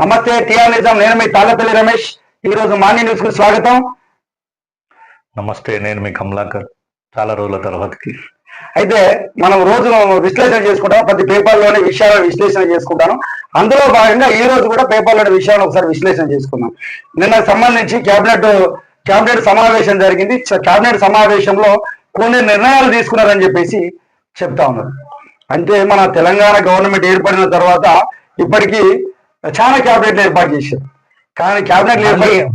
నమస్తే టిఆర్ నిజాం. నేను మీ తాళ్ళపల్లి రమేష్. ఈ రోజు మార్నింగ్ న్యూస్కు స్వాగతం. నమస్తే నేను మీ కమలాకర్. చాలా రోజుల తర్వాతకి. అయితే మనం రోజు విశ్లేషణ చేసుకుంటాం. ప్రతి పేపర్లోని విషయాలను విశ్లేషణ చేసుకుంటాను. అందులో భాగంగా ఈ రోజు కూడా పేపర్లోని విషయాలను ఒకసారి విశ్లేషణ చేసుకుందాం. నిన్న సంబంధించి కేబినెట్ కేబినెట్ సమావేశం జరిగింది. కేబినెట్ సమావేశంలో కొన్ని నిర్ణయాలు తీసుకున్నారని చెప్పేసి చెప్తా ఉన్నారు. అంటే మన తెలంగాణ గవర్నమెంట్ ఏర్పడిన తర్వాత ఇప్పటికీ చాలా క్యాబినెట్లు ఏర్పాటు చేశారు. కానీ క్యాబినెట్లు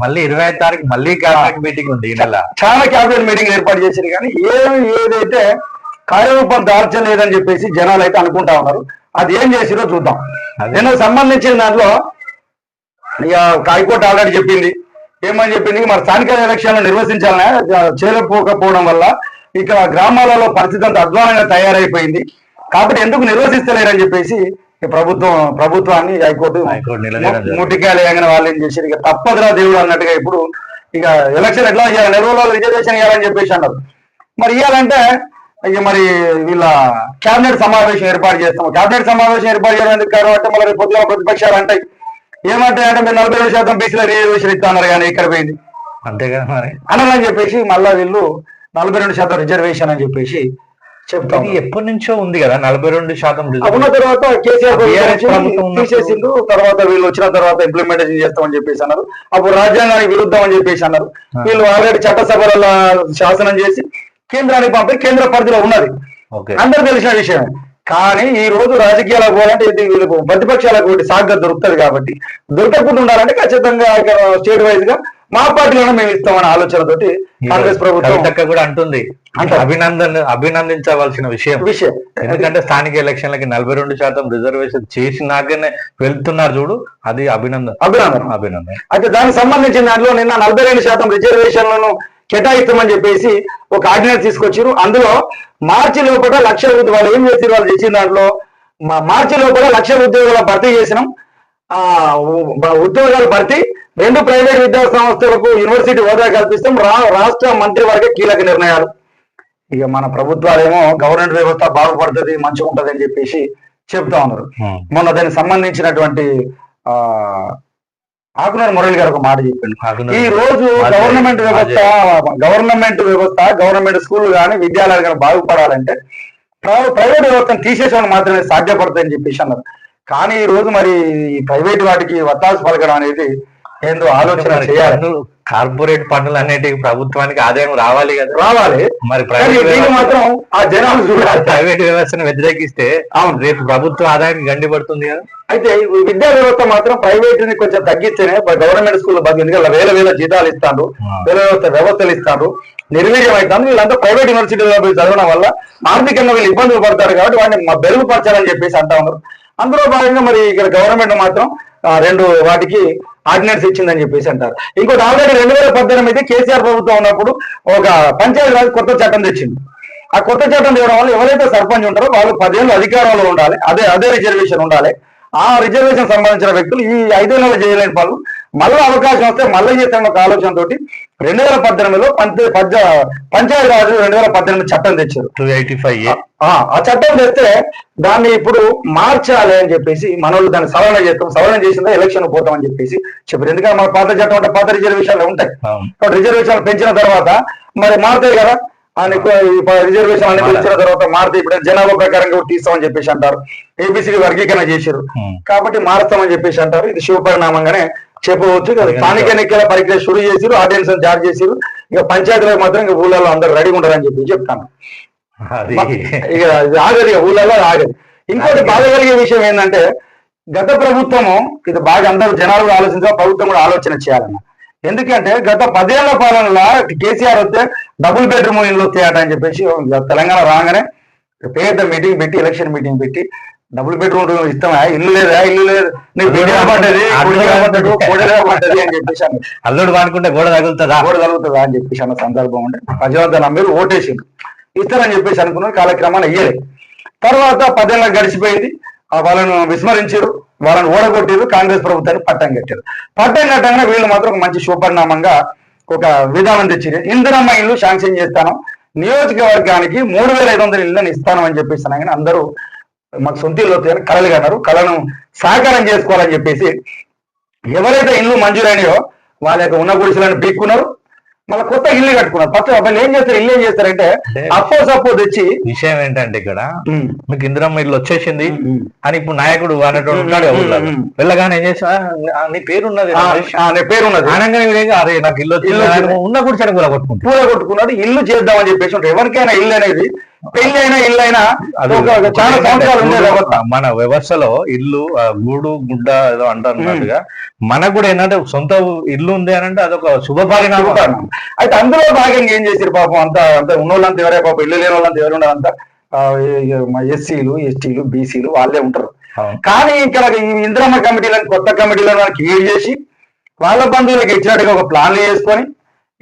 మళ్ళీ ఇరవై ఐదు తారీఖు మళ్ళీ క్యాబినెట్ మీటింగ్ ఉంది ఈ నెల. చాలా క్యాబినెట్ మీటింగ్ ఏర్పాటు చేశారు కానీ ఏమి ఏదైతే కార్యరూపం దాల్చలేదని చెప్పేసి జనాలు అయితే అనుకుంటా ఉన్నారు. అది ఏం చేసిరో చూద్దాం. నేను సంబంధించిన దాంట్లో ఇక హైకోర్టు ఆల్రెడీ చెప్పింది. ఏమని చెప్పింది? మన స్థానిక ఎలక్షన్లు నిర్వహించాలని చేయకపోకపోవడం వల్ల ఇక్కడ గ్రామాలలో పరిస్థితి అంత అధ్వానంగా తయారైపోయింది. కాబట్టి ఎందుకు నిర్వహిస్తలేరని చెప్పేసి ప్రభుత్వం ప్రభుత్వాన్ని హైకోర్టు. ముట్టికాయలు వాళ్ళు ఏం చేశారు? ఇక తప్పదురా దేవుడు అన్నట్టుగా ఇప్పుడు ఇక ఎలక్షన్ ఎట్లా చేయాలి? నెల రోజులు రిజర్వేషన్ ఇవ్వాలని చెప్పేసి అన్నారు. మరి ఇవ్వాలంటే ఇక మరి వీళ్ళ కేబినెట్ సమావేశం ఏర్పాటు చేస్తాం కేబినెట్ సమావేశం ఏర్పాటు చేయడం ఎందుకు కారణం అంటే మళ్ళీ రేపు పొద్దున ప్రతిపక్షాలు అంటాయి. ఏమంటాయి అంటే మీరు నలభై రెండు శాతం బీసీలో రిజర్వేషన్ ఇస్తున్నారు కానీ ఇక్కడ పోయింది. అంతేగా మరి. అనాలని చెప్పేసి మళ్ళా వీళ్ళు నలభై రెండు శాతం రిజర్వేషన్ అని చెప్పేసి చెప్తాం ఇది ఎప్పటి నుంచో ఉంది కదా నలభై రెండు శాతం ఉన్న తర్వాత కేసీఆర్ తీసేసిండు తర్వాత వీళ్ళు వచ్చిన తర్వాత ఇంప్లిమెంటేషన్ చేస్తామని చెప్పేసి అన్నారు. అప్పుడు రాజ్యాంగానికి విరుద్ధం అని చెప్పేసి అన్నారు. వీళ్ళు ఆల్రెడీ చట్టసభల శాసనం చేసి కేంద్రానికి పంపి కేంద్ర పరిధిలో ఉన్నది. అందరూ తెలిసిన విషయమే. కానీ ఈ రోజు రాజకీయాలకు పోవాలంటే ఇది వీళ్ళకు ప్రతిపక్షాలకు ఒకటి సాగ్గా దొరుకుతుంది కాబట్టి దొరకకుండా ఉండాలంటే ఖచ్చితంగా స్టేట్ వైజ్గా మా పార్టీలోనే మేము ఇస్తామనే ఆలోచనతోటి కాంగ్రెస్ ప్రభుత్వం కూడా అంటుంది అంటారు. అభినందన అభినందించవలసిన విషయం. విషయం. ఎందుకంటే స్థానిక ఎలక్షన్లకి నలభై రెండు శాతం రిజర్వేషన్ చేసినాకనే వెళ్తున్నారు చూడు అది అభినందన అభినందన. అభినందన. అయితే దానికి సంబంధించిన దాంట్లో నిన్న నలభై రెండు శాతం రిజర్వేషన్లను కేటాయిస్తామని చెప్పేసి ఒక ఆర్డినెన్స్ తీసుకొచ్చారు అందులో మార్చి లోపల లక్ష ఉద్యోగాలు వాళ్ళు ఏం చేసారు వాళ్ళు చేసిన దాంట్లో మార్చి లోపల లక్ష ఉద్యోగాల భర్తీ చేసినాం. ఆ ఉద్యోగాల భర్తీ రెండు ప్రైవేట్ విద్యా సంస్థలకు యూనివర్సిటీ హోదా కల్పిస్తాం. రాష్ట్ర మంత్రివర్గ కీలక నిర్ణయాలు. ఇక మన ప్రభుత్వాలేమో గవర్నమెంట్ వ్యవస్థ బాగుపడుతుంది మంచిగా ఉంటది అని చెప్పేసి చెప్తా ఉన్నారు. మొన్న దానికి సంబంధించినటువంటి ఆ ఆకునూరు మురళి గారు ఒక మాట చెప్పిండు ఈ రోజు గవర్నమెంట్ వ్యవస్థ. గవర్నమెంట్ వ్యవస్థ గవర్నమెంట్ స్కూల్ కానీ విద్యాలయాలు కానీ బాగుపడాలంటే ప్ర- ప్రైవేట్ వ్యవస్థను తీసేసడం మాత్రమే సాధ్యపడుతుందని చెప్పేసి అన్నారు కానీ ఈ రోజు మరి ఈ ప్రైవేట్ వాటికి వత్తాసు పలకడం అనేది ఏందో ఆలోచన చేయాలి కార్పొరేట్ పన్నులు అనేటివి ప్రభుత్వానికి ఆదాయం రావాలి కదా. రావాలి. మరి ప్రైవేట్ మాత్రం ఆ జనాలు చూడాలి. ప్రైవేట్ వ్యవస్థను వ్యతిరేకిస్తే అవును. రేపు ప్రభుత్వ ఆదాయానికి గండి పడుతుంది కదా. అయితే విద్యా వ్యవస్థ మాత్రం ప్రైవేట్ని కొంచెం తగ్గిస్తేనే గవర్నమెంట్ స్కూల్ బాగా ఎందుకంటే వేల వేల జీతాలు ఇస్తాడు. వేల వ్యవస్థ వ్యవస్థలు ఇస్తాడు నిర్వీర్యం అవుతాను వీళ్ళంతా ప్రైవేట్ యూనివర్సిటీలో చదవడం వల్ల ఆర్థికంగా వీళ్ళు ఇబ్బందులు పడతారు కాబట్టి వాటిని మెరుగుపరచాలని చెప్పేసి అంటా ఉన్నారు. అందులో భాగంగా మరి ఇక్కడ గవర్నమెంట్ మాత్రం రెండు వాటికి ఆర్డినెన్స్ ఇచ్చిందని చెప్పేసి అంటారు. ఇంకోటి ఆల్రెడీ రెండు వేల పద్దెనిమిది అయితే కేసీఆర్ ప్రభుత్వం ఉన్నప్పుడు ఒక పంచాయతీ రాజు కొత్త చట్టం తెచ్చింది ఆ కొత్త చట్టం తేవడం వల్ల ఎవరైతే సర్పంచ్ ఉంటారో వాళ్ళు పదేళ్ళు అధికారంలో ఉండాలి అదే అదే రిజర్వేషన్ ఉండాలి. ఆ రిజర్వేషన్ సంబంధించిన వ్యక్తులు ఈ ఐదేళ్ళలో చేయలేని పనులు మళ్ళీ అవకాశం వస్తే మళ్ళీ చేస్తామన్న ఒక ఆలోచనతో రెండు వేల పద్దెనిమిదిలో పంచ పంచ పంచాయతీ రాజ్ రెండు వేల పద్దెనిమిది చట్టం తెచ్చారు. టూ ఎయిటీ ఫైవ్ ఆ ఆ చట్టం తెస్తే దాన్ని ఇప్పుడు మార్చాలి అని చెప్పేసి మనోళ్ళు దాన్ని సవరణ చేస్తాం. సవరణ చేసిందా ఎలక్షన్ పోతామని చెప్పేసి చెప్పారు. ఎందుకంటే మన పాత చట్టం అంటే పాత రిజర్వేషన్లు ఉంటాయి. అవును. కాబట్టి రిజర్వేషన్ పెంచిన తర్వాత మరి మారుతాయి కదా. ఆయన రిజర్వేషన్ అన్ని పెంచిన తర్వాత మారుతాయి. ఇప్పుడు జనాభా ప్రకారంగా తీస్తామని చెప్పేసి అంటారు. ఏబిసిడి వర్గీకరణ చేశారు. కాబట్టి మారుస్తామని చెప్పేసి అంటారు. ఇది శుభ పరిణామంగానే చెప్పవచ్చు. స్థానిక ఎన్నికల ప్రక్రియ షురు చేసిరు ఆర్డినెన్స్ జారీ చేసిరు ఇక పంచాయతీలకు మాత్రం ఇక ఊళ్ళలో అందరు రెడీగా ఉంటారని చెప్పి చెప్తాను. ఇక ఆగదు ఇక ఊళ్ళలో ఆగదు. ఇంకోటి బాధ కలిగే విషయం ఏంటంటే గత ప్రభుత్వము ఇది బాగా అందరూ జనాలు కూడా ఆలోచించాలి ప్రభుత్వం కూడా ఆలోచన చేయాలన్న. ఎందుకంటే గత పదేళ్ళ పాలనలో కేసీఆర్ వస్తే డబుల్ బెడ్రూమ్ ఇల్లు వస్తాయట అని చెప్పేసి తెలంగాణ రాగానే పెద్ద మీటింగ్ పెట్టి ఎలక్షన్ మీటింగ్ పెట్టి డబుల్ బెడ్రూమ్ ఇస్తామా? ఇల్లు లేదా? ఇల్లు లేదు. నీకు బిడ్డ కోడలు పడ్డది అని చెప్పేసి అన్నారు. అల్లుడు వాడుకుంటే గోడ తగులుతుందా? ఓడ కలుగుతుందా అని చెప్పేసి అన్న సందర్భం ఉండే. ప్రజలంతా నమ్మిరు ఓటేసిండు. ఇస్తారని చెప్పేసి అనుకున్నారు కాలక్రమాన్ని అయ్యలే తర్వాత పదేళ్ళ గడిచిపోయింది. ఆ వాళ్ళను విస్మరించారు. వాళ్ళని ఓడగొట్టారు. కాంగ్రెస్ ప్రభుత్వాన్ని పట్టం కట్టారు. పట్టం కట్టంగానే వీళ్ళు మాత్రం ఒక మంచి సుపరిణామంగా ఒక విధానం తెచ్చారు ఇందిరమ్మ ఇల్లు శాంక్షన్ చేస్తాను. నియోజకవర్గానికి మూడు వేల ఐదు వందల ఇళ్ళని ఇస్తాను అని చెప్పేసి అందరూ మాకు సొంత ఇల్లు వస్తాయని కలలు కన్నారు కళను సాకారం చేసుకోవాలని చెప్పేసి ఎవరైతే ఇల్లు మంజూరైనాయో వాళ్ళ యొక్క ఉన్న గుడిసెలను పీక్కున్నారు. మళ్ళీ కొత్త ఇల్లు కట్టుకున్నారు. ఫస్ట్ వాళ్ళు ఏం చేస్తారు? ఇల్లు ఏం చేస్తారంటే అప్పో సప్పో తెచ్చి విషయం ఏంటంటే ఇక్కడ మీకు ఇందిరమ్మ ఇల్లు వచ్చేసింది అని ఇప్పుడు నాయకుడు ఊళ్ళో. ఉమ్. వెళ్ళగానే ఏం చేసా నీ పేరు ఉన్నది పేరు ఉన్నది అనగానే అరే నాకు ఇల్లు ఉన్న గుడిసెని కూడా కొట్టుకుంటాడు పూల కొట్టుకున్నాడు ఇల్లు చేద్దామని చెప్పేసి ఉంటారు ఎవరికైనా ఇల్లు అనేది పెళ్ళి అయినా ఇల్లు అయినా అది ఒక- ఒక చాలా సంవత్సరాలు ఉండే మన వ్యవస్థలో ఇల్లు గూడు గుడ్డ ఏదో అంటున్నట్టుగా మనకు కూడా ఏంటంటే సొంత ఇల్లు ఉంది అని అంటే అదొక శుభ పరిణామం చెబుతాను. అయితే అందులో భాగంగా ఏం చేశారు పాపం అంతా అంత ఉన్నోళ్ళంతా ఎవరే పాపం? ఇల్లు లేని వాళ్ళంతా ఎవరు ఉండరు అంతా? ఎస్సీలు ఎస్టీలు బీసీలు వాళ్ళే ఉంటారు. కానీ ఇక్కడ ఈ ఇంద్రమ్మ కమిటీలను కొత్త కమిటీలను మనకి క్రియేట్ చేసి వాళ్ళ బంధువులకు ఇచ్చినట్టుగా ఒక ప్లాన్లు చేసుకొని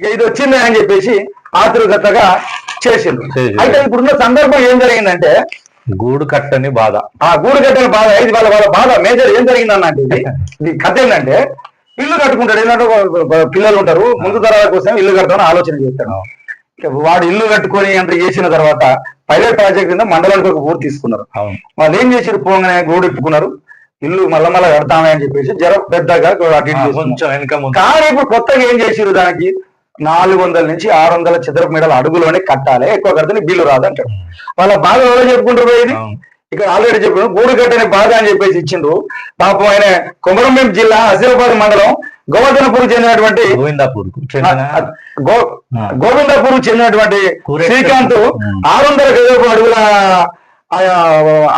ఇక ఇది వచ్చింది అని చెప్పేసి ఆతృగతగా చేసిండ్రు. అయితే ఇప్పుడున్న సందర్భం ఏం జరిగిందంటే గూడు కట్టని బాధ. ఆ గూడు కట్టిన బాధ ఇది వాళ్ళ వాళ్ళ బాధ మేజర్ ఏం జరిగిందన్నట్టు ఇది. ఇది కథ ఏంటంటే ఇల్లు కట్టుకుంటాడు ఏంటంటే పిల్లలు ఉంటారు ముందు తరాల కోసం ఇల్లు కడతామని ఆలోచన చేస్తాడు. వాడు ఇల్లు కట్టుకొని అంత చేసిన తర్వాత పైలట్ ప్రాజెక్ట్ కింద మండలానికి ఒక ఊరు తీసుకున్నారు. వాళ్ళు ఏం చేసారు పోగానే గూడు ఇప్పుకున్నారు. ఇల్లు మళ్ళా మళ్ళా కడతామే అని చెప్పేసి జర పెద్దగా అటు కానీ ఇప్పుడు కొత్తగా ఏం చేసిరు దానికి? నాలుగు వందల నుంచి ఆరు వందల చదరపు మీటర్ల అడుగులోనే కట్టాలి. ఎక్కువ కడితే బిల్లు రాదు అంటారు వాళ్ళ బాధ ఎవరో చెప్పుకుంటారు అవును. ఇక్కడ ఆల్రెడీ చెప్పాను గూడు కట్టని బాధ అని చెప్పేసి ఇచ్చిండ్రు పాపం ఆయన కొమరంభీం జిల్లా ఆసిఫాబాద్ మండలం గోవర్ధనపూర్ చెందినటువంటి గోవిందాపూర్ చెందినటువంటి శ్రీకాంత్. ఆరు వందల గజపు అడుగుల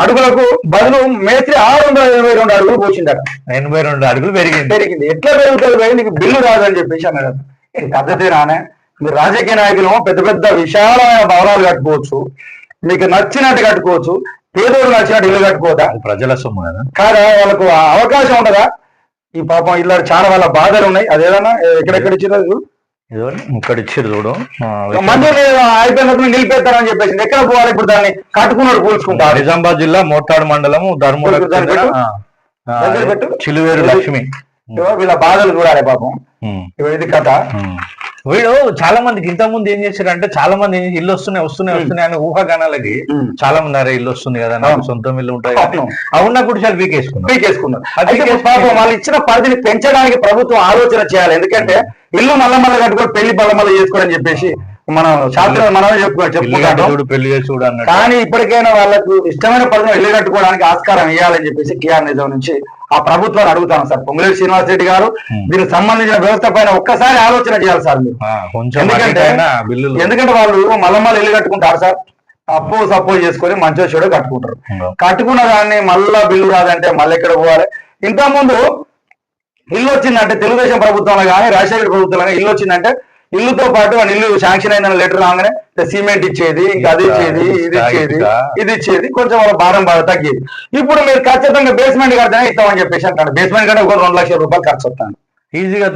అడుగులకు బదులు మేస్త్రి ఆరు వందల ఇరవై రెండు అడుగులు పోసిందట. ఎనభై రెండు అడుగులు పెరిగింది. పెరిగింది. ఎట్లా పెరుగుతుంది నీకు బిల్లు రాదని చెప్పేసి అన్నాడు. ఇది పద్ధతి రానే. మీరు రాజకీయ నాయకులు పెద్ద పెద్ద విశాలమైన భవనాలు కట్టుకోవచ్చు. మీకు నచ్చినట్టు కట్టుకోవచ్చు. పేదోడు నచ్చినట్టు ఇల్లు కట్టుకోవద్దా? అది ప్రజల సొమ్ము కదా. కాదా? వాళ్ళకు అవకాశం ఉండదా ఈ పాపం ఇల్లు చాలా వాళ్ళ బాధలు ఉన్నాయి. అదేదన్నా ఎక్కడెక్కడ ఇచ్చినారు ఏదో ఇక్కడ ఇచ్చారు చూడు. మంది అయిపోయినప్పుడు నిలిపేస్తారని చెప్పేసి ఎక్కడ పోవాలి ఇప్పుడు దాన్ని? కట్టుకున్నాడు కూల్చుకుంటారు నిజామాబాద్ జిల్లా మోటాడు మండలం పెట్టు. చిలువేరు లక్ష్మి. వీళ్ళ బాధలు చూడాలి పాపం. ఇది కథ. వీడు చాలా మందికి ఇంత ముందు ఏం చేశారు అంటే చాలా మంది ఇల్లు వస్తున్నాయి వస్తున్నాయి వస్తున్నాయి అని ఊహాగానాలకి. చాలా మంది అరే ఇల్లు వస్తుంది కదా నాకు. సొంతం ఇల్లు ఉంటాయి అవును. ఆ ఉన్న గుడిసెలు పీకేసుకున్నారు. అయితే పాపం వాళ్ళు ఇచ్చిన పరిధిని పెంచడానికి ప్రభుత్వం ఆలోచన చేయాలి. ఎందుకంటే ఇల్లు మళ్ళా మళ్ళీ కట్టుకొని పెళ్ళి మళ్ళీ చేసుకోరని చెప్పేసి మనం శాస్త్రం మనమే చెప్పుకో ఇల్లు చెప్పుకుంటాం. కట్టి చూడు పెళ్ళి చేసి చూడు అన్నట్టు. కానీ ఇప్పటికైనా వాళ్ళకు ఇష్టమైన పరిధిని ఇల్లు కట్టుకోవడానికి ఆస్కారం ఇవ్వాలని చెప్పేసి కిఆర్ నిజం నుంచి ఆ ప్రభుత్వాన్ని అడుగుతాను సార్. పొంగులేటి శ్రీనివాస్ రెడ్డి గారు. దీనికి సంబంధించిన వ్యవస్థ పైన ఒక్కసారి ఆలోచన చేయాలి సార్ ఎందుకంటే ఎందుకంటే వాళ్ళు మళ్ళీ మళ్ళీ ఇల్లు కట్టుకుంటారు సార్. అప్పు సపోజ్ చేసుకొని మంచిగా చెడు కట్టుకుంటారు. కట్టుకున్న దాన్ని మళ్ళా బిల్లు రాదంటే మళ్ళీ ఎక్కడ పోవాలి? ఇంత ముందు ఇల్లు వచ్చిందంటే తెలుగుదేశం ప్రభుత్వంలో కానీ రాజశేఖర ప్రభుత్వంలో కానీ ఇల్లు వచ్చిందంటే ఇల్లుతో పాటు ఆ ఇల్లు శాంక్షన్ అయిందని లెటర్ రాగానే సిమెంట్ ఇచ్చేది ఇంకా అది ఇచ్చేది ఇది ఇచ్చేది. ఇది ఇచ్చేది కొంచెం వాళ్ళ భారం బాగా తగ్గేది. ఇప్పుడు మీరు ఖచ్చితంగా బేస్మెంట్ కడితేనే ఇస్తామని చెప్పేసి అంటాడు. బేస్మెంట్ కంటే ఒక రెండు లక్షల రూపాయలు ఖర్చు వస్తాను. ఈజీగా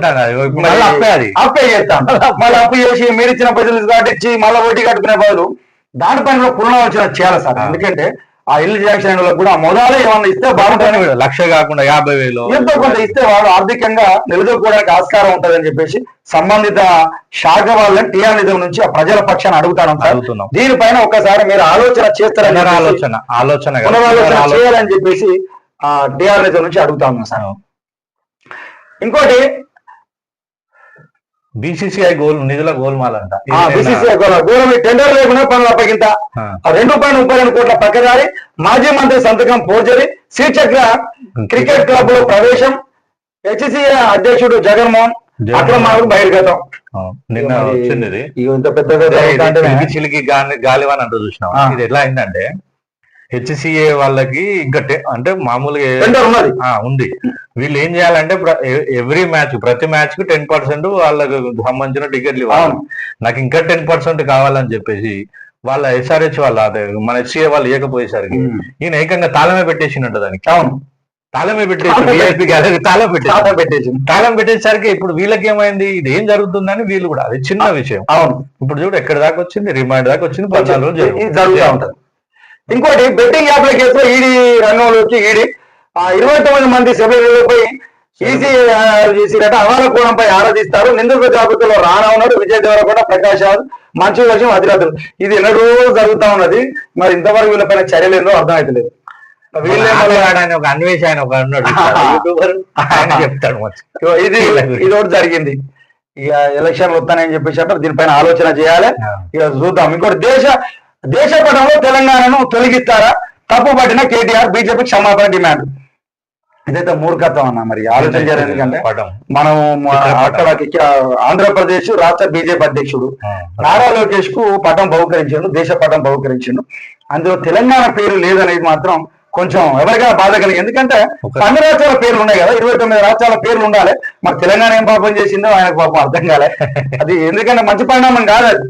మళ్ళీ అప్పే అది. అప్పే చేస్తాం? మళ్ళీ అప్పు. చేసి మీరు ఇచ్చిన పైసలు కట్టించి మళ్ళీ వడ్డీ కట్టుకునే బదులు దానిపైన కూడా పునరాలోచన చేయాలి సార్. ఎందుకంటే ఆ ఇల్లు వాళ్ళకి కూడా మొదలే ఏమన్నా ఇస్తే బాగుంటుంది లక్ష కాకుండా యాభై వేలు ఎంతో కొంత ఇస్తే వాడు ఆర్థికంగా నిలదొక్కుకోవడానికి ఆస్కారం ఉంటుందని చెప్పేసి సంబంధిత శాఖ వాళ్ళని టీఆర్ నిధుల నుంచి ఆ ప్రజల పక్షాన్ని అడుగుతాను అడుగుతున్నాం. దీనిపైన ఒకసారి మీరు ఆలోచన చేస్తారని ఆలోచన. పునరాలోచన పునరాలోచన. చేయాలని చెప్పేసి ఆ టీఆర్ నిధుల నుంచి అడుగుతా ఉన్నాం సార్ ఇంకోటి బీసీసీఐ గోల్ నిధుల గోల్మాలంట గౌరవ టెండర్ లేకుండా పనుల అప్పగింత. రెండు పాయింట్ ముప్పై రెండు కోట్ల పక్కదారి మాజీ మంత్రి సంతకం ఫోర్జరీ శ్రీచక్ర క్రికెట్ క్లబ్లో ప్రవేశం హెచ్సి అధ్యక్షుడు జగన్మోహన్. అక్రమాలకు బహిర్గతం. నిన్న వచ్చింది ఇంత పెద్ద చిలికి గాలి గాలివాన్ అంటూ చూసినాం. ఇది ఎట్లా అయిందంటే హెచ్సిఏ వాళ్ళకి ఇంకా అంటే మామూలుగా ఉంది. వీళ్ళు ఏం చేయాలంటే ఎవ్రీ మ్యాచ్ ప్రతి మ్యాచ్కి టెన్ పర్సెంట్ వాళ్ళకి సంబంధించిన టికెట్లు ఇవ్వాలి. నాకు ఇంకా టెన్ పర్సెంట్ కావాలని చెప్పేసి వాళ్ళ ఎస్ఆర్హెచ్ వాళ్ళ అదే మన హెచ్సిఏ వాళ్ళు ఇవ్వకపోయేసరికి. ఈయన ఏకంగా తాళమే పెట్టేసినట్టు దానికి. అవును. తాళమే పెట్టేసి తాళం విఐపి గ్యాలరీ తాళం పెట్టేసి. పెట్టేసి. తాళం పెట్టేసరికి ఇప్పుడు వీళ్ళకి ఏమైంది ఇది ఏం జరుగుతుందని వీళ్ళు కూడా అది చిన్న విషయం. అవును ఇప్పుడు చూడు ఎక్కడి దాకా వచ్చింది? రిమాండ్ దాకా వచ్చింది పద్నాలుగు రోజులు జరుగుతూ ఉంటది. ఇంకోటి బెట్టింగ్ యాప్ల కేసులో ఈడీ రంగంలో వచ్చి ఈడీ ఆ ఇరవై తొమ్మిది మంది సభ్యులపై ఈసీ చేసిరట అవాల కోణంపై ఆరాధిస్తారు. నిందితుల జాబితాలో రానా ఉన్నాడు. విజయ్ దేవరకొండ ప్రకాష్ మంచు వర్షం అధిరాతులు ఇది ఎన్నడూ జరుగుతా ఉన్నది. మరి ఇంతవరకు వీళ్ళపైన చర్యలు ఏందో అర్థమైతలేదు ఒక అన్వేష్ ఆయన ఒక చెప్తాడు ఇది ఇది ఒకటి జరిగింది. ఇక ఎలక్షన్లు వస్తానని చెప్పేసి అంటారు. దీనిపైన ఆలోచన చేయాలి. ఇక చూద్దాం. ఇంకోటి దేశ దేశ పటంలో తెలంగాణను తొలగిస్తారా? తప్పు పట్టిన కేటీఆర్ బీజేపీ క్షమాపణ డిమాండ్. ఇదైతే మూర్ఖత్వం అన్న మరి ఆలోచన చేయాలి ఎందుకంటే మనం అక్కడ ఆంధ్రప్రదేశ్ రాష్ట్ర బీజేపీ అధ్యక్షుడు. నారా లోకేష్కు పటం బహుకరించిండు దేశ పటం బహుకరించిండు. అందులో తెలంగాణ పేరు లేదనేది మాత్రం కొంచెం ఎవరికైనా బాధ కలిగి ఎందుకంటే అన్ని రాష్ట్రాల పేర్లు ఉన్నాయి కదా ఇరవై తొమ్మిది రాష్ట్రాల పేర్లు ఉండాలి. మరి తెలంగాణ ఏం పాపం చేసిందో ఆయనకు పాపం అర్థం కాలే. అది ఎందుకంటే మంచి పరిణామం కాదు అది?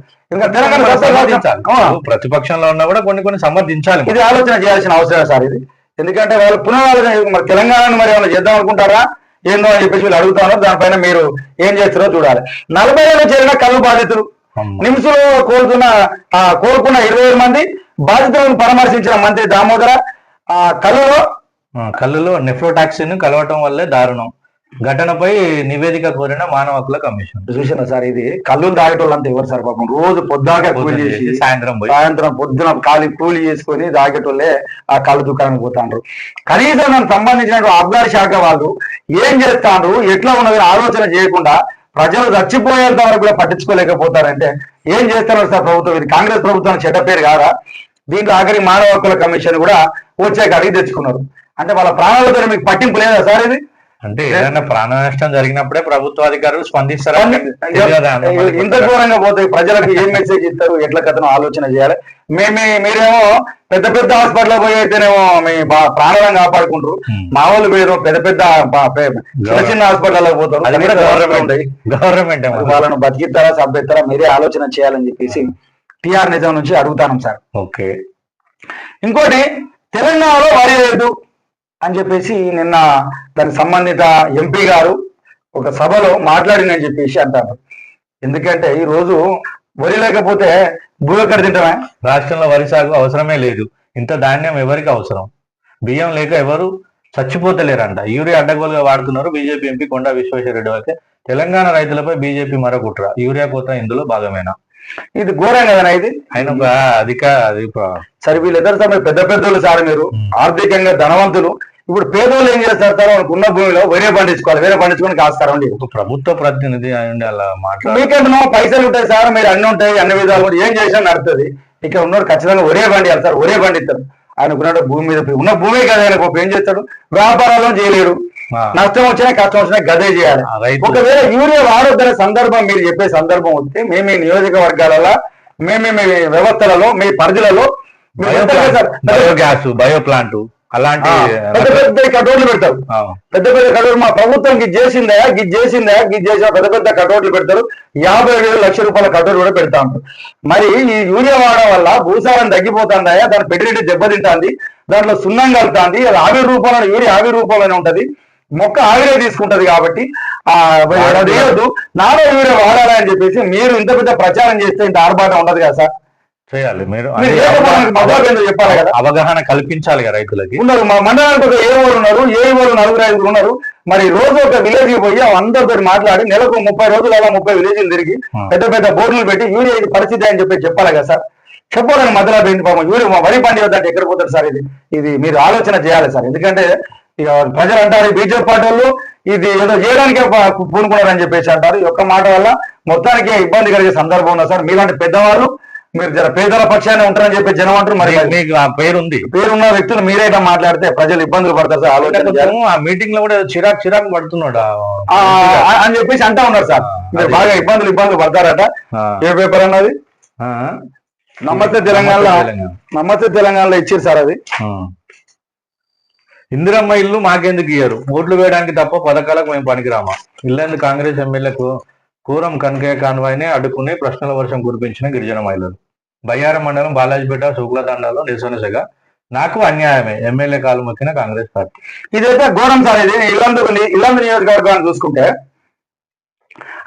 ప్రతిపక్షంలో ఉన్నా కూడా కొన్ని కొన్ని సమర్థించాలి ఇది ఆలోచన చేయాల్సిన అవసరం సార్ ఇది. ఎందుకంటే వాళ్ళు పునరాలోచన మరి తెలంగాణను మరి ఏమైనా చేద్దాం అనుకుంటారా? ఏందో అని చెప్పేసి వీళ్ళు అడుగుతున్నారు దానిపైన మీరు ఏం చేస్తారో చూడాలి. నలభై ఏళ్ళు చేరిన కళ్ళు బాధితులు. నిమ్స్లో కోరుతున్న కోరుకున్న ఇరవై మంది బాధితులను పరామర్శించిన మంత్రి దామోదర ఆ కళ్ళులో? కళ్ళులో నెఫ్రోటాక్సిన్ కలవటం వల్లే దారుణం. ఘటనపై నివేదిక కోరిన మానవ హక్కుల కమిషన్. చూసిన సార్ ఇది? కళ్ళు తాగేటోళ్ళంతా ఎవరు సార్ పాపం? రోజు పొద్దుగా కూలి చేసి సాయంత్రం సాయంత్రం పొద్దున ఖాళీ కూలి చేసుకొని తాగేటోళ్ళే ఆ కళ్ళు దుకాణానికి పోతాండ్రు. కనీసం దానికి సంబంధించిన ఆబ్గారి శాఖ వాళ్ళు ఏం చేస్తాండ్రు? ఎట్లా ఉన్నది ఆలోచన చేయకుండా ప్రజలు చచ్చిపోయేంత వరకు కూడా పట్టించుకోలేకపోతారంటే ఏం చేస్తున్నారు సార్ ప్రభుత్వం? ఇది కాంగ్రెస్ ప్రభుత్వం చెడ్డ పేరు కాదా? దీంట్లో ఆఖరి మానవ హక్కుల కమిషన్ కూడా వచ్చే అడిగి తెచ్చుకున్నారు. అంటే వాళ్ళ ప్రాణాలతో మీకు పట్టింపు లేదా సార్ ఇది? అంటే ఏదైనా ప్రాణ నష్టం జరిగినప్పుడే ప్రభుత్వ అధికారులు స్పందిస్తారా? ఇంత ఘోరంగా పోతే ప్రజలకు ఏం మెసేజ్ ఇస్తారు? ఎట్ల కథను ఆలోచన చేయాలి? మేమే మీరేమో పెద్ద పెద్ద హాస్పిటల్ పోయి అయితేనేమో మీ ప్రాణాలను కాపాడుకుంటారు. మా వాళ్ళు మీరు పెద్ద పెద్ద చిన్న చిన్న హాస్పిటల్ పోతారు గవర్నమెంట్. గవర్నమెంట్ వాళ్ళను బతికిస్తారా సబ్బెత్తారా మీరే ఆలోచన చేయాలని చెప్పేసి టిఆర్ నిజం నుంచి అడుగుతాను సార్. ఓకే. ఇంకోటి తెలంగాణలో వరి లేదు అని చెప్పేసి నిన్న దానికి సంబంధిత ఎంపీ గారు ఒక సభలో మాట్లాడిందని చెప్పేసి అంటారు. ఎందుకంటే ఈ రోజు వరి లేకపోతే భూమి ఎక్కడ తింటామే రాష్ట్రంలో వరి సాగు అవసరమే లేదు. ఇంత ధాన్యం ఎవరికి అవసరం? బియ్యం లేక ఎవరు చచ్చిపోతలేరంట. యూరియా అడ్డగోలుగా వాడుతున్నారు బీజేపీ ఎంపీ కొండా విశ్వేశ్వరరెడ్డి అయితే తెలంగాణ రైతులపై బీజేపీ మరో కుట్ర యూరియా కోత ఇందులో భాగమేనా? ఇది ఘోరం కదా ఇది? ఆయన ఒక అధిక సరే వీళ్ళిద్దరు సార్ పెద్ద పెద్దోళ్ళు సార్ మీరు. ఆర్థికంగా ధనవంతులు. ఇప్పుడు పేదోళ్ళు ఏం చేస్తారు సార్? వాళ్ళకు ఉన్న భూమిలో వేరే పండించుకోవాలి. వేరే పండించుకొని కాస్తారు అండి ఒక ప్రభుత్వ ప్రతినిధి అయ్యండి అలా మాట్లాడు. మీకేమో పైసలు ఉంటాయి సార్? మీరు అన్ని ఉంటాయి అన్ని విధాలు ఏం చేసినా నడుతుంది. ఇక్కడ ఉన్నోడు ఖచ్చితంగా ఒరే బండి సార్. ఒరే బండి ఇస్తారు ఆయనకున్నాడు భూమి మీద ఉన్న భూమి కదా ఆయన. ఏం చేస్తాడు? వ్యాపారాలు చేయలేడు. నష్టం వచ్చినా కష్టం వచ్చినా గదే చేయాలి. ఒకవేళ యూరియా వాడొద్దనే సందర్భం మీరు చెప్పే సందర్భం వస్తే మేము మీ నియోజకవర్గాలలో మేము మీ వ్యవస్థలలో మీ పరిధిలలో మీరు bio plant, bio gas bio plant అలాంటి పెద్ద పెద్ద కటోట్లు పెడతారు. పెద్ద పెద్ద కటోట్లు మా ప్రభుత్వం గిది చేసిందా గిది చేసిందా గిది చేసిన పెద్ద పెద్ద కటోట్లు పెడతారు. యాభై వేలు లక్ష రూపాయల కటోట్లు కూడా పెడతా ఉంటారు. మరి ఈ యూరియా వాడడం వల్ల భూసారం తగ్గిపోతుందా దాని పెట్టుబడి దెబ్బతింటుంది. దాంట్లో సున్నం కలుగుతుంది అది ఆవిరి రూపంలో యూరియా ఆవిరి రూపంలోనే ఉంటది. మొక్క ఆవిరే తీసుకుంటది కాబట్టి ఆ అది వేయొద్దు నాలో యూరియా వాడాలని చెప్పేసి మీరు ఇంత పెద్ద ప్రచారం చేస్తే ఇంత ఆర్భాటం ఉండదు కదా సార్? చేయాలి. మీరు చెప్పాలి కదా? అవగాహన కల్పించాలి కదా రైతులకి. ఉన్నారు. మా మండలానికి ఒక ఏ వాళ్ళు ఉన్నారు ఏ వాళ్ళు నలుగురు ఐదుగురు ఉన్నారు. మరి రోజు ఒక విలేజ్కి పోయి అందరితో మాట్లాడి నెలకు ముప్పై రోజులు అలా ముప్పై విలేజ్లు తిరిగి. పెద్ద పెద్ద బోర్డులు పెట్టి యూరియా పరిస్థితి అని చెప్పి చెప్పాలి కదా సార్? చెప్పాలని మధ్యలో పోయింది పాపం. యూరియా వరి పండి వద్దంటే ఎక్కడ పోతారు సార్ ఇది? ఇది మీరు ఆలోచన చేయాలి సార్. ఎందుకంటే ఇక ప్రజలు అంటారు బీజేపీ పార్టీ వాళ్ళు ఇది ఏదో చేయడానికే పూనుకున్నారని చెప్పేసి అంటారు. ఒక్క మాట వల్ల మొత్తానికి ఇబ్బంది కలిగే సందర్భం ఉంది సార్. మీలాంటి పెద్దవాళ్ళు మీరు జర పేదల పక్షాన్ని ఉంటారని చెప్పి జనం అంటారు. మరి మరి మీకు ఆ పేరు ఉంది పేరున్న వ్యక్తులు మీరేటా మాట్లాడితే ప్రజలు ఇబ్బందులు పడతారు సార్. ఆలోచన ఆ మీటింగ్లో కూడా చిరాక్ చిరాక్ పడుతున్నాడు? అని చెప్పేసి అంటా ఉన్నారు సార్. మీరు. బాగా ఇబ్బందులు ఇబ్బందులు పడతారట. ఏ పేపర్ అన్నది? నమస్తే తెలంగాణలో తెలంగాణ. నమస్తే తెలంగాణలో ఇచ్చారు సార్ అది. ఇందిరమ్మ ఇల్లు మాకెందుకు ఇయ్యరు? ఓట్లు వేయడానికి తప్ప పథకాలకు మేము పనికిరామా? ఇల్లందు కాంగ్రెస్ ఎమ్మెల్యేకు కూరం కనకయ్య కాన్వాయ్ని అడ్డుకుని ప్రశ్నల వర్షం కురిపించిన గిరిజన మహిళలు. బయ్యారం మండలం బాలాజీపేట శుక్లతండాలో నిరసన నాకు అన్యాయమే. ఎమ్మెల్యే కాలు మొక్కిన కాంగ్రెస్ పార్టీ. ఇదైతే ఘోరం సార్ ఇది. ఇల్లందు ఇల్లందు నియోజకవర్గాన్ని చూసుకుంటే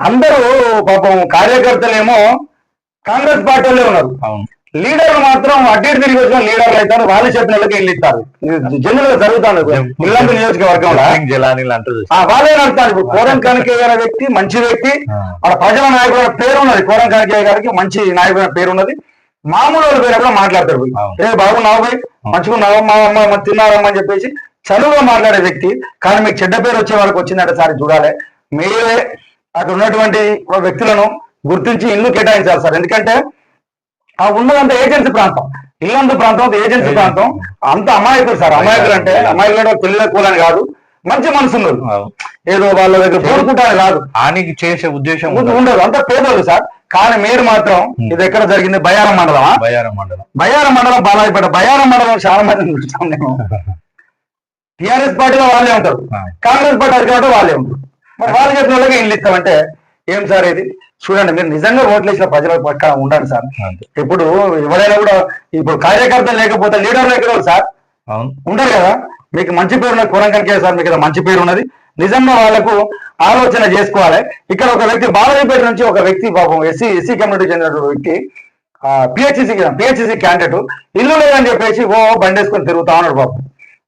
అందరూ పాపం కార్యకర్తలేమో కాంగ్రెస్ పార్టీలో ఉన్నారు. అవును. లీడర్లు మాత్రం అడ్డు ఇటు తిరిగి వచ్చిన లీడర్లు అవుతారు. వాళ్ళు చెప్పిన వాళ్ళకి ఇల్లు ఇస్తారు. జనరల్గా జరుగుతుంది ఇల్లందు నియోజకవర్గంలో. వాళ్ళే నడుస్తారు ఇప్పుడు కోరం కనకయ్య గారి వ్యక్తి మంచి వ్యక్తి. అక్కడ ప్రజల నాయకుల పేరు ఉన్నది. కోరం కనకయ్య గారికి మంచి నాయకుల పేరు ఉన్నది. మామూలు వాళ్ళు పోయినా కూడా అవును. ఏ బాగున్నావు పోయి. మంచుకున్నావు మా అమ్మ తిన్నారమ్మా అని చెప్పేసి చదువుగా మాట్లాడే వ్యక్తి. కానీ మీకు చెడ్డ పేరు వచ్చే వాళ్ళకి వచ్చిందంటే సార్ చూడాలి. మీరే అక్కడ ఉన్నటువంటి వ్యక్తులను గుర్తించి ఇల్లు కేటాయించాలి సార్. ఎందుకంటే ఆ ఉన్నదంతా ఏజెన్సీ ప్రాంతం. ఇల్లందు ప్రాంతం ఏజెన్సీ ప్రాంతం. అంత అమాయకులు సార్. అమాయకులు అంటే అమాయకులు అంటే పెళ్ళి కూలని కాదు. మంచి మనసు ఉన్నది అవును. ఏదో వాళ్ళ దగ్గర కోరుకుంటానే కాదు. హానికి చేసే ఉద్దేశం ఉండదు, అంత పేదోళ్ళు సార్. కానీ మీరు మాత్రం ఇది ఎక్కడ జరిగింది? బయారం మండలమా? బయ్యారం మండలం. బయారం మండలం బాలాజీపేట. బయారం మండలం చాలా మంది చూస్తాం నేను టిఆర్ఎస్ పార్టీలో వాళ్ళే ఉంటారు. కాంగ్రెస్ పార్టీ అధికారంలో వాళ్ళే ఉంటారు. మరి వాళ్ళు చెప్పిన వాళ్ళకి ఇల్లు ఇస్తామంటే ఏం సార్ ఇది? చూడండి మీరు నిజంగా ఓట్లు వేసిన ప్రజల పక్క ఉండండి సార్. ఇప్పుడు ఎవరైనా కూడా ఇప్పుడు కార్యకర్త లేకపోతే లీడర్ లేకపోతే సార్? ఉండరు కదా? మీకు మంచి పేరు ఉన్నది కురం కనుక సార్ మీకు మంచి పేరు ఉన్నది. నిజంగా వాళ్ళకు ఆలోచన చేసుకోవాలి. ఇక్కడ ఒక వ్యక్తి బాలయ్యపేట నుంచి ఒక వ్యక్తి పాపం ఎస్సీ ఎస్సీ కమ్యూనిటీ చెందిన వ్యక్తి పిహెచ్సి పిహెచ్సి క్యాండిడేట్ ఇల్లు లేదని చెప్పేసి ఓ బండేసుకొని తిరుగుతా ఉన్నాడు పాపం.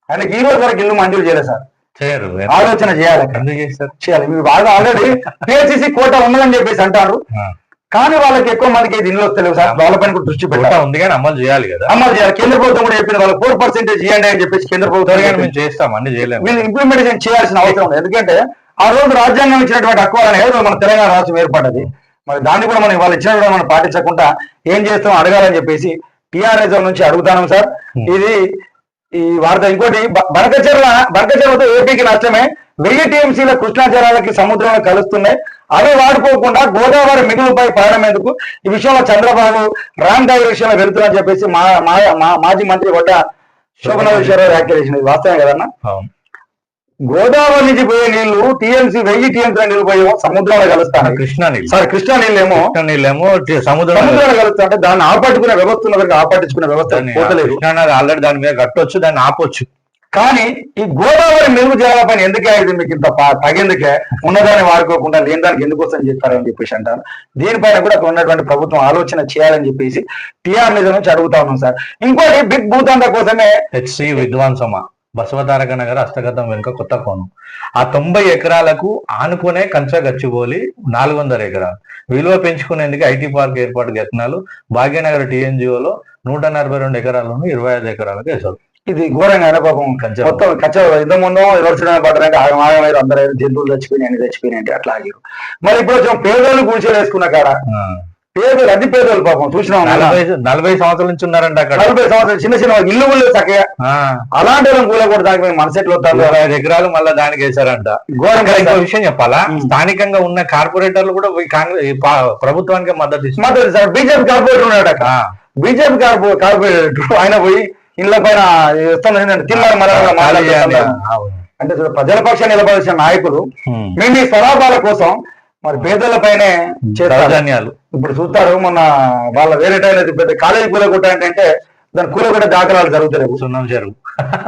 ఆయనకి ఈ రోజు వరకు ఇల్లు మంజూరు చేయలేదు సార్. చేయరు ఆలోచన చేయాలి. ఎందుకు చేస్తారు? చేయాలి. మీరు బాగా ఆల్రెడీ పిహెచ్సి కోట ఉన్నదని చెప్పేసి అంటారు. కానీ వాళ్ళకి ఎక్కువ మందికి ఇది ఇల్లు వస్తలేవు సార్. వాళ్ళ పైన కూడా దృష్టి కోటా పెట్టాలి ఉంది కానీ అమలు చేయాలి కదా. అమలు చేయాలి. కేంద్ర ప్రభుత్వం కూడా చెప్పింది వాళ్ళకి ఫోర్ పర్సెంటేజ్ ఇవ్వండి అని చెప్పేసి కేంద్ర ప్రభుత్వం. మేము చేస్తాం అన్ని చేయలేము. వీళ్ళు ఇంప్లిమెంటేషన్ చేయాల్సిన అవసరం ఉంది ఎందుకంటే ఆ రోజు రాజ్యాంగం ఇచ్చినటువంటి హక్కు అనేది మన తెలంగాణ రాష్ట్రం ఏర్పడ్డది. మరి దాన్ని కూడా మనం వాళ్ళు ఇచ్చిన కూడా మనం పాటించకుండా ఏం చేస్తాం అడగాలని చెప్పేసి టీఆర్ఎస్ నుంచి అడుగుతాను సార్. ఇది ఈ వార్త ఇంకోటి బ- బనకచెర్ల బనకచెర్లతో ఏపీకి నష్టమే. వెయ్యి టీఎంసీల కృష్ణా జలాలకి సముద్రంలో కలుస్తున్నాయి. అవి వాడుకోకుండా గోదావరి మిగులుపై పడమేందుకు ఎందుకు ఈ విషయంలో చంద్రబాబు రామ్ గారి విషయంలో వెళ్తున్నారని చెప్పేసి మా మా- మా- మాజీ మంత్రి వడ్డ శోభనాథేశ్వరరావు వ్యాఖ్యలు చేసినది వాస్తవం కదన్నా? గోదావరి నుంచి పోయే నీళ్ళు టీఎంసీ వెయ్యి టీఎంసీ నీళ్ళు పోయే సముద్రంలో కలుస్తాయి. కృష్ణా నీళ్ళు సారీ కృష్ణా నీళ్ళేమో కృష్ణా నీళ్ళేమో టి- సముద్రం సముద్రంలో కలుస్తుంటే దాన్ని ఆపట్టుకునే వ్యవస్థ ఉన్న దగ్గర ఆపట్టించుకునే వ్యవస్థ ఆల్రెడీ దాని మీద కట్టొచ్చు దాన్ని ఆపొచ్చు. కానీ ఈ గోదావరి మెరుగు జలాల పైన ఎందుకే ఇది మీకు ఇంత పగెందుకే? ఉన్నదాన్ని వాడుకోకుండా లేని దానికి ఎందుకు వస్తుందని చెప్పారని చెప్పేసి అంటారు. దీనిపైన కూడా అక్కడ ఉన్నటువంటి ప్రభుత్వం ఆలోచన చేయాలని చెప్పేసి టీఆర్ నిజం నుంచి అడుగుతా ఉన్నాం సార్. ఇంకోటి బిగ్ భూతాంత కోసమే హెచ్సి విద్వాంసమ? బసవతారక నగర్ హస్తగతం వెనుక కొత్త కోణం. ఆ తొంభై ఎకరాలకు ఆనుకునే కంచ గచ్చిబోలి నాలుగు వందల ఎకరాలు. విలువ పెంచుకునేందుకు ఐటీ పార్క్ ఏర్పాటు యత్నాలు భాగ్యనగర్ టీఎన్జిఓలో నూట నలభై రెండు ఎకరాలను ఇరవై ఐదు ఎకరాలకు వేశారు. ఇది ఘోరంగా పాపం. కంచె. మొత్తం కచ్చ ఇంత ముందు ఎవరు పడ్డారంటే ఆగం అందరూ జంతువులు చచ్చిపోయినాయి చచ్చిపోయినాయి అట్లా ఆగిరు. మరి ఇప్పుడు పేదోళ్ళు కూర్చొని వేసుకున్న కాడ. పేదలు అన్ని పేదోళ్ళు పాపం చూసినాం. నలభై సంవత్సరాల నుంచి ఉన్నారంట అక్కడ నలభై సంవత్సరాలు చిన్న చిన్న ఇల్లు కూడా చక్కగా. అలాంటి వాళ్ళని కూడా కూడా దానికి మేము మనసు ఎట్లా వస్తారు ఇరవై ఐదు ఎకరాలు మళ్ళీ దానికి వేశారంట ఘోరంగా ఇంకా విషయం చెప్పాలా. స్థానికంగా ఉన్న కార్పొరేటర్లు కూడా ప్రభుత్వానికి మద్దతు మాట్లాడు సార్ బీజేపీ కార్పొరేటర్ ఉన్నాడు అక్కడ ఆ. బీజేపీ కార్పొ కార్పొరేటర్ ఆయన పోయి ఇళ్ళ పైన తిన్నారు అవును. అంటే ప్రజల పక్షాన్ని నిలబడాల్సిన నాయకులు. మేము ఈ స్వలాభాల కోసం మరి పేదల పైనే దౌర్జన్యాలు ఇప్పుడు చూస్తారు మొన్న వాళ్ళ వేరే టైం పెద్ద కాలేజీ కూలగొట్ట అంటే దాని కూలగొట్ట దాఖలాలు జరుగుతలేవు. సున్నం చెరువు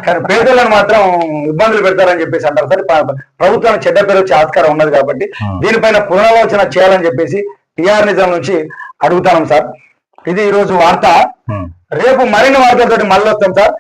కానీ పేదలను మాత్రం ఇబ్బందులు పెడతారని చెప్పేసి అంటారు. సరే ప్ర- ప్రభుత్వానికి చెడ్డ పేరు వచ్చే ఆస్కారం ఉన్నది కాబట్టి. దీనిపైన పునరాలోచన చేయాలని చెప్పేసి టిఆర్ నిజాం నుంచి అడుగుతాను సార్. ఇది ఈ రోజు వార్త. రేపు మరిన్ని వార్తలతో మళ్ళీ వస్తాం సార్.